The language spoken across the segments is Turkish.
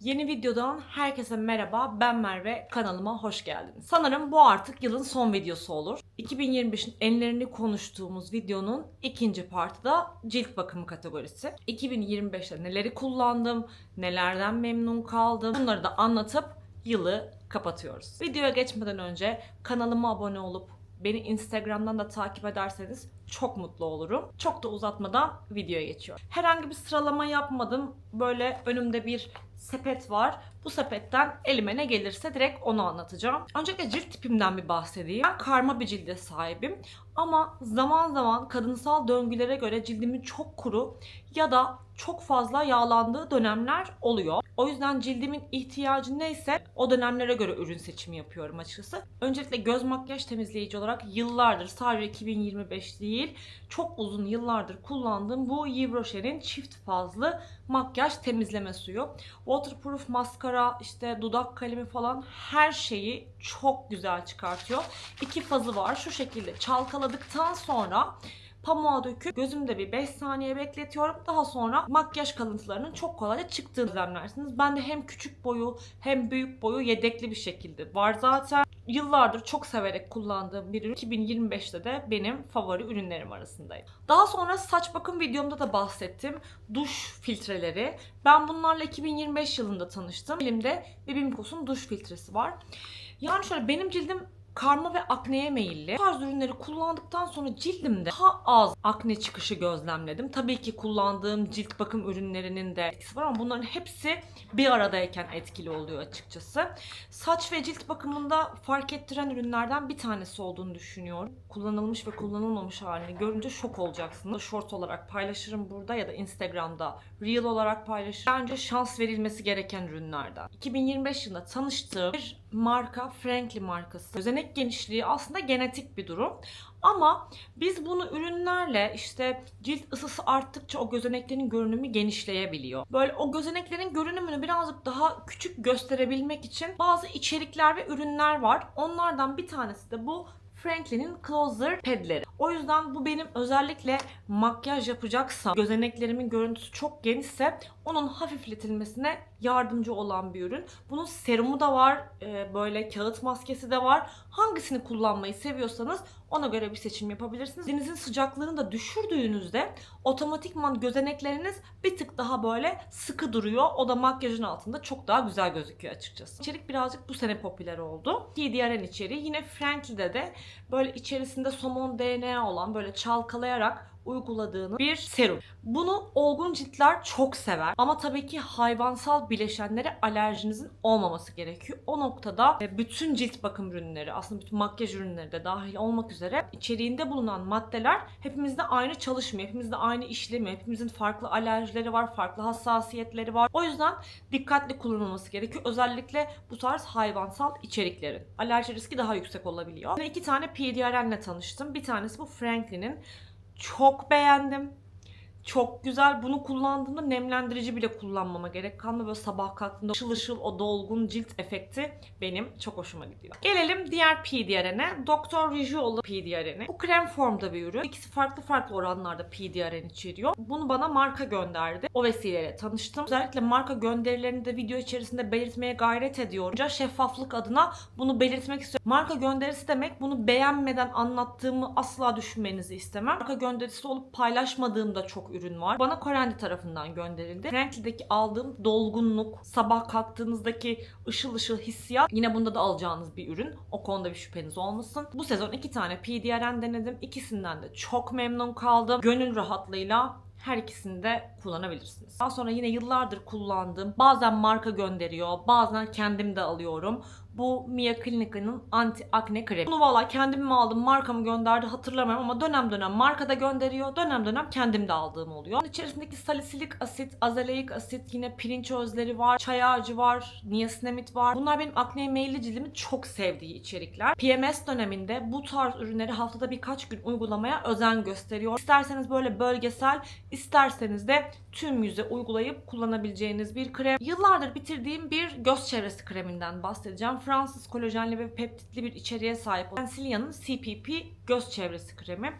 Yeni videodan herkese merhaba. Ben Merve. Kanalıma hoş geldiniz. Sanırım bu artık yılın son videosu olur. 2025'in enlerini konuştuğumuz videonun ikinci partı da cilt bakımı kategorisi. 2025'te neleri kullandım, nelerden memnun kaldım bunları da anlatıp yılı kapatıyoruz. Videoya geçmeden önce kanalıma abone olup beni Instagram'dan da takip ederseniz çok mutlu olurum. Çok da uzatmadan videoya geçiyorum. Herhangi bir sıralama yapmadım. Böyle önümde bir sepet var. Bu sepetten elime ne gelirse direkt onu anlatacağım. Öncelikle cilt tipimden bir bahsedeyim. Ben karma bir cilde sahibim. Ama zaman zaman kadınsal döngülere göre cildimin çok kuru ya da çok fazla yağlandığı dönemler oluyor. O yüzden cildimin ihtiyacı neyse o dönemlere göre ürün seçimi yapıyorum açıkçası. Öncelikle göz makyaj temizleyici olarak yıllardır sadece 2025 değil çok uzun yıllardır kullandığım bu Yves Rocher'in çift fazlı makyaj temizleme suyu. Waterproof maskara, işte dudak kalemi falan her şeyi çok güzel çıkartıyor. İki fazı var. Şu şekilde çalkaladıktan sonra pamuğa döküp gözümde bir 5 saniye bekletiyorum. Daha sonra makyaj kalıntılarının çok kolayca çıktığını gözlemlersiniz. Ben de hem küçük boyu hem büyük boyu yedekli bir şekilde var zaten. Yıllardır çok severek kullandığım bir ürün. 2025'te de benim favori ürünlerim arasındaydı. Daha sonra saç bakım videomda da bahsettim. Duş filtreleri. Ben bunlarla 2025 yılında tanıştım. Elimde Bibimkos'un duş filtresi var. Yani şöyle benim cildim karma ve akneye meyilli. Bu tarz ürünleri kullandıktan sonra cildimde daha az akne çıkışı gözlemledim. Tabii ki kullandığım cilt bakım ürünlerinin de etkisi var ama bunların hepsi bir aradayken etkili oluyor açıkçası. Saç ve cilt bakımında fark ettiren ürünlerden bir tanesi olduğunu düşünüyorum. Kullanılmış ve kullanılmamış halini görünce şok olacaksınız. Short olarak paylaşırım burada ya da Instagram'da Reel olarak paylaşırım. Bence şans verilmesi gereken ürünlerden. 2025 yılında tanıştığım bir marka Frankly markası. Gözenek genişliği aslında genetik bir durum. Ama biz bunu ürünlerle işte cilt ısısı arttıkça o gözeneklerin görünümü genişleyebiliyor. Böyle o gözeneklerin görünümünü birazcık daha küçük gösterebilmek için bazı içerikler ve ürünler var. Onlardan bir tanesi de bu Franklin'in Closer pedleri. O yüzden bu benim özellikle makyaj yapacaksam, gözeneklerimin görüntüsü çok genişse onun hafifletilmesine yardımcı olan bir ürün. Bunun serumu da var, e, böyle kağıt maskesi de var. Hangisini kullanmayı seviyorsanız ona göre bir seçim yapabilirsiniz. Denizin sıcaklığını da düşürdüğünüzde otomatikman gözenekleriniz bir tık daha böyle sıkı duruyor. O da makyajın altında çok daha güzel gözüküyor açıkçası. İçerik birazcık bu sene popüler oldu. PDRN içeriği yine Frankly'de de böyle içerisinde somon DNA olan böyle çalkalayarak uyguladığınız bir serum. Bunu olgun ciltler çok sever ama tabii ki hayvansal bileşenlere alerjinizin olmaması gerekiyor. O noktada e, bütün cilt bakım ürünleri, aslında bütün makyaj ürünleri de dahil olmak üzere içeriğinde bulunan maddeler hepimizde aynı çalışmıyor. Hepimizde aynı işlemiyor. Hepimizin farklı alerjileri var, farklı hassasiyetleri var. O yüzden dikkatli kullanılması gerekiyor. Özellikle bu tarz hayvansal içeriklerin. Alerji riski daha yüksek olabiliyor. Yine iki tane PDRN ile tanıştım. Bir tanesi bu Franklin'in çok beğendim. Çok güzel. Bunu kullandığımda nemlendirici bile kullanmama gerek kalmıyor. Böyle sabah kalktığımda ışıl ışıl o dolgun cilt efekti benim çok hoşuma gidiyor. Gelelim diğer PDRN'e. Dr. Rijuolu PDRN'i. Bu krem formda bir ürün. İkisi farklı farklı oranlarda PDRN içeriyor. Bunu bana marka gönderdi. O vesileyle tanıştım. Özellikle marka gönderilerini de video içerisinde belirtmeye gayret ediyorum. Şeffaflık adına bunu belirtmek istiyorum. Marka gönderisi demek bunu beğenmeden anlattığımı asla düşünmenizi istemem. Marka gönderisi olup paylaşmadığım da ürün var. Bana Korendi tarafından gönderildi. Frankly'deki aldığım dolgunluk, sabah kalktığınızdaki ışıl ışıl hissiyat yine bunda da alacağınız bir ürün. O konuda bir şüpheniz olmasın. Bu sezon iki tane PDRN denedim. İkisinden de çok memnun kaldım. Gönül rahatlığıyla her ikisini de kullanabilirsiniz. Daha sonra yine yıllardır kullandığım bazen marka gönderiyor bazen kendim de alıyorum. Bu Mia Clinica'nın anti akne kremi. Bunu valla kendim mi aldım marka mı gönderdi hatırlamıyorum ama dönem dönem marka da gönderiyor. Dönem dönem kendim de aldığım oluyor. Bunun içerisindeki salisilik asit, azaleik asit, yine pirinç özleri var, çay ağacı var, niasinamid var. Bunlar benim akneye meyilli cildimin çok sevdiği içerikler. PMS döneminde bu tarz ürünleri haftada birkaç gün uygulamaya özen gösteriyor. İsterseniz böyle bölgesel, isterseniz de tüm yüze uygulayıp kullanabileceğiniz bir krem. Yıllardır bitirdiğim bir göz çevresi kreminden bahsedeceğim. Fransız kolajenli ve peptitli bir içeriğe sahip olan Sensilia'nın CPP göz çevresi kremi.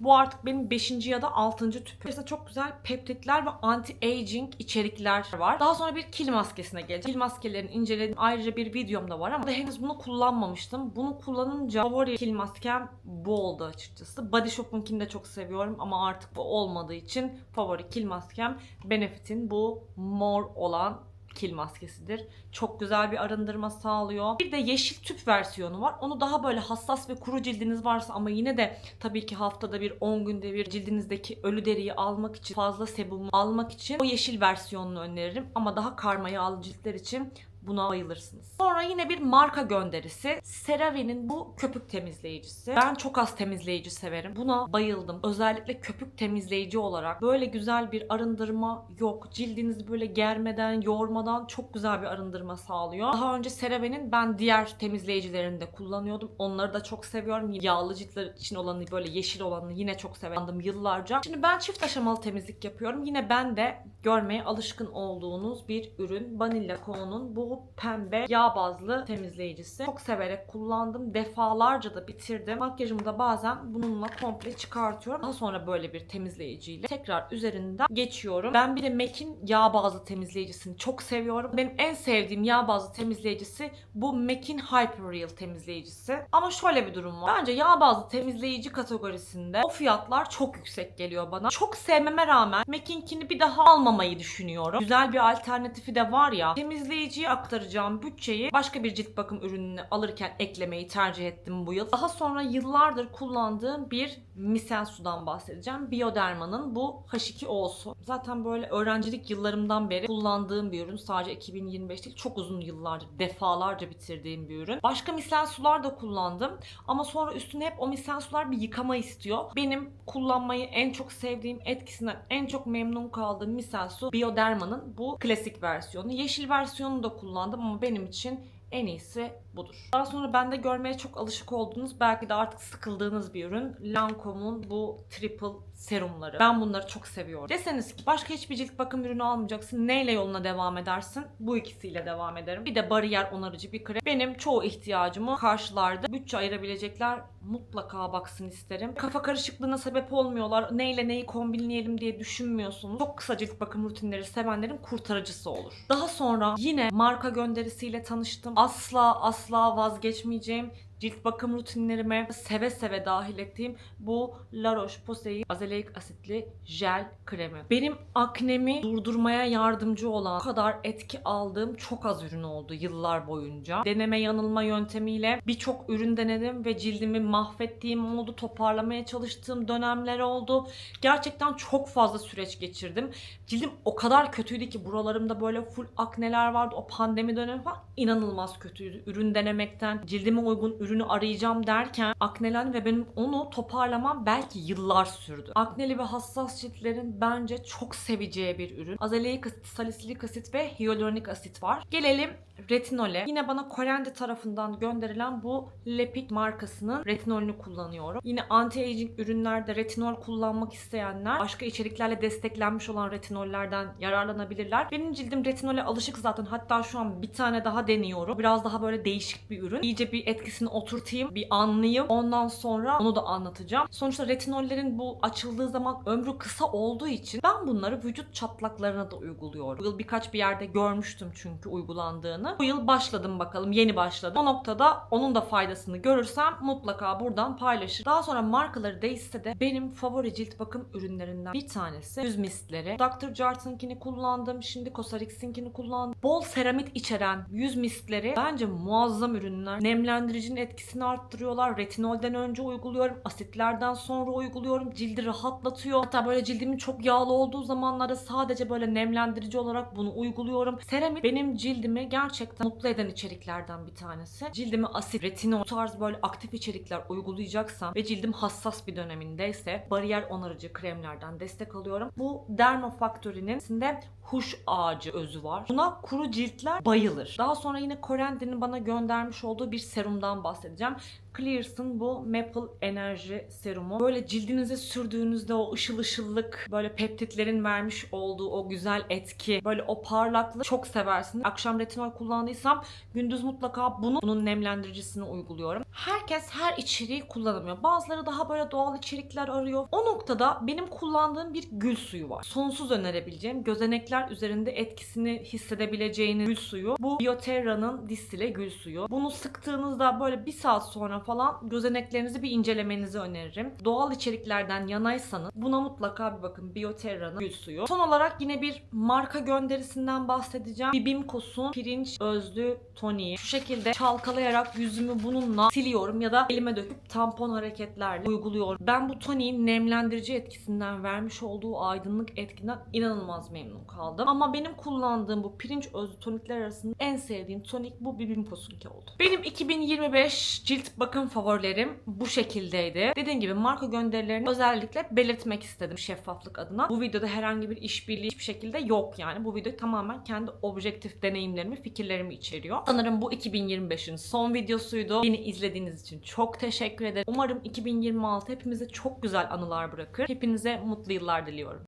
Bu artık benim 5. ya da 6. tüpüm. İçerisinde çok güzel peptitler ve anti-aging içerikler var. Daha sonra bir kil maskesine geleceğim. Kil maskelerini inceledim. Ayrıca bir videom da var ama henüz bunu kullanmamıştım. Bunu kullanınca favori kil maskem bu oldu açıkçası. Body Shop'unkini de çok seviyorum ama artık bu olmadığı için favori kil maskem Benefit'in bu mor olan kil maskesidir. Çok güzel bir arındırma sağlıyor. Bir de yeşil tüp versiyonu var. Onu daha böyle hassas ve kuru cildiniz varsa ama yine de tabii ki haftada bir 10 günde bir cildinizdeki ölü deriyi almak için fazla sebum almak için o yeşil versiyonunu öneririm. Ama daha karma yağlı ciltler için Buna bayılırsınız. Sonra yine bir marka gönderisi. CeraVe'nin bu köpük temizleyicisi. Ben çok az temizleyici severim. Buna bayıldım. Özellikle köpük temizleyici olarak böyle güzel bir arındırma yok. Cildinizi böyle germeden, yormadan çok güzel bir arındırma sağlıyor. Daha önce CeraVe'nin ben diğer temizleyicilerini de kullanıyordum. Onları da çok seviyorum. Yağlı ciltler için olanı böyle yeşil olanı yine çok severdim yıllarca. Şimdi ben çift aşamalı temizlik yapıyorum. Yine ben de görmeye alışkın olduğunuz bir ürün. Vanilla Co'nun bu pembe yağ bazlı temizleyicisi. Çok severek kullandım. Defalarca da bitirdim. Makyajımı da bazen bununla komple çıkartıyorum. Daha sonra böyle bir temizleyiciyle tekrar üzerinden geçiyorum. Ben bir de MAC'in yağ bazlı temizleyicisini çok seviyorum. Benim en sevdiğim yağ bazlı temizleyicisi bu MAC'in Hyperreal temizleyicisi. Ama şöyle bir durum var. Bence yağ bazlı temizleyici kategorisinde o fiyatlar çok yüksek geliyor bana. Çok sevmeme rağmen MAC'inkini bir daha almamayı düşünüyorum. Güzel bir alternatifi de var ya. Temizleyiciyi aktaracağım bütçeyi başka bir cilt bakım ürününü alırken eklemeyi tercih ettim bu yıl. Daha sonra yıllardır kullandığım bir misel sudan bahsedeceğim. Bioderma'nın bu H2O'su. Zaten böyle öğrencilik yıllarımdan beri kullandığım bir ürün. Sadece 2025 değil çok uzun yıllardır defalarca bitirdiğim bir ürün. Başka misel sular da kullandım ama sonra üstüne hep o misel sular bir yıkama istiyor. Benim kullanmayı en çok sevdiğim etkisinden en çok memnun kaldığım misel su Bioderma'nın bu klasik versiyonu. Yeşil versiyonu da kullandım ama benim için en iyisi budur. Daha sonra bende görmeye çok alışık olduğunuz belki de artık sıkıldığınız bir ürün. Lancome'un bu triple serumları. Ben bunları çok seviyorum. Deseniz ki başka hiçbir cilt bakım ürünü almayacaksın. Neyle yoluna devam edersin? Bu ikisiyle devam ederim. Bir de bariyer onarıcı bir krem. Benim çoğu ihtiyacımı karşılardı. Bütçe ayırabilecekler mutlaka baksın isterim. Kafa karışıklığına sebep olmuyorlar. Neyle neyi kombinleyelim diye düşünmüyorsunuz. Çok kısa cilt bakım rutinleri sevenlerin kurtarıcısı olur. Daha sonra yine marka gönderisiyle tanıştım. Asla asla vazgeçmeyeceğim cilt bakım rutinlerime seve seve dahil ettiğim bu La Roche-Posay'in azelaic asitli jel kremi. Benim aknemi durdurmaya yardımcı olan, bu kadar etki aldığım çok az ürün oldu yıllar boyunca. Deneme yanılma yöntemiyle birçok ürün denedim ve cildimi mahvettiğim oldu, toparlamaya çalıştığım dönemler oldu. Gerçekten çok fazla süreç geçirdim. Cildim o kadar kötüydü ki buralarımda böyle full akneler vardı. O pandemi dönemi falan inanılmaz kötüydü. Ürün denemekten, cildime uygun ürünü arayacağım derken aknelendi ve benim onu toparlamam belki yıllar sürdü. Akneli ve hassas ciltlerin bence çok seveceği bir ürün. Azelaic asit, salisilik asit ve hyaluronik asit var. Gelelim retinole. Yine bana Korendi tarafından gönderilen bu Lepik markasının retinolünü kullanıyorum. Yine anti-aging ürünlerde retinol kullanmak isteyenler başka içeriklerle desteklenmiş olan retinollerden yararlanabilirler. Benim cildim retinole alışık zaten. Hatta şu an bir tane daha deniyorum. Biraz daha böyle değişik bir ürün. İyice bir etkisini oturtayım, bir anlayayım. Ondan sonra onu da anlatacağım. Sonuçta retinollerin bu açıldığı zaman ömrü kısa olduğu için ben bunları vücut çatlaklarına da uyguluyorum. Bu yıl birkaç bir yerde görmüştüm çünkü uygulandığını. Bu yıl başladım bakalım. Yeni başladım. O noktada onun da faydasını görürsem mutlaka buradan paylaşırım. Daha sonra markaları değişse de benim favori cilt bakım ürünlerinden bir tanesi yüz mistleri. Dr. Jart'ınkini kullandım. Şimdi Cosrx'inkini kullandım. Bol seramit içeren yüz mistleri bence muazzam ürünler. Nemlendiricinin etkisini arttırıyorlar. Retinolden önce uyguluyorum. Asitlerden sonra uyguluyorum. Cildi rahatlatıyor. Hatta böyle cildimin çok yağlı olduğu zamanlarda sadece böyle nemlendirici olarak bunu uyguluyorum. Seramit benim cildimi gerçekten mutlu eden içeriklerden bir tanesi. Cildimi asit, retinol, tarz böyle aktif içerikler uygulayacaksam ve cildim hassas bir dönemindeyse bariyer onarıcı kremlerden destek alıyorum. Bu Derma Factory'nin içinde huş ağacı özü var. Buna kuru ciltler bayılır. Daha sonra yine Korendi'nin bana göndermiş olduğu bir serumdan bahsedeceğim. Clears'ın bu Maple Enerji Serumu. Böyle cildinize sürdüğünüzde o ışıl ışıllık, böyle peptitlerin vermiş olduğu o güzel etki, böyle o parlaklık çok seversiniz. Akşam retinol kullandıysam gündüz mutlaka bunu, bunun nemlendiricisini uyguluyorum. Herkes her içeriği kullanamıyor. Bazıları daha böyle doğal içerikler arıyor. O noktada benim kullandığım bir gül suyu var. Sonsuz önerebileceğim gözenekler üzerinde etkisini hissedebileceğiniz gül suyu. Bu Bioterra'nın distile gül suyu. Bunu sıktığınızda böyle bir saat sonra falan gözeneklerinizi bir incelemenizi öneririm. Doğal içeriklerden yanaysanız buna mutlaka bir bakın. Bioterra'nın gül suyu. Son olarak yine bir marka gönderisinden bahsedeceğim. Bibimkos'un pirinç özlü toniği. Şu şekilde çalkalayarak yüzümü bununla siliyorum ya da elime döküp tampon hareketlerle uyguluyorum. Ben bu toniğin nemlendirici etkisinden vermiş olduğu aydınlık etkiden inanılmaz memnun kaldım. Ama benim kullandığım bu pirinç özlü tonikler arasında en sevdiğim tonik bu Bibimkos'unki oldu. Benim 2025 cilt bakım favorilerim bu şekildeydi. Dediğim gibi marka gönderilerini özellikle belirtmek istedim şeffaflık adına. Bu videoda herhangi bir işbirliği hiçbir şekilde yok yani. Bu video tamamen kendi objektif deneyimlerimi, fikirlerimi içeriyor. Sanırım bu 2025'in son videosuydu. Beni izlediğiniz için çok teşekkür ederim. Umarım 2026 hepimize çok güzel anılar bırakır. Hepinize mutlu yıllar diliyorum.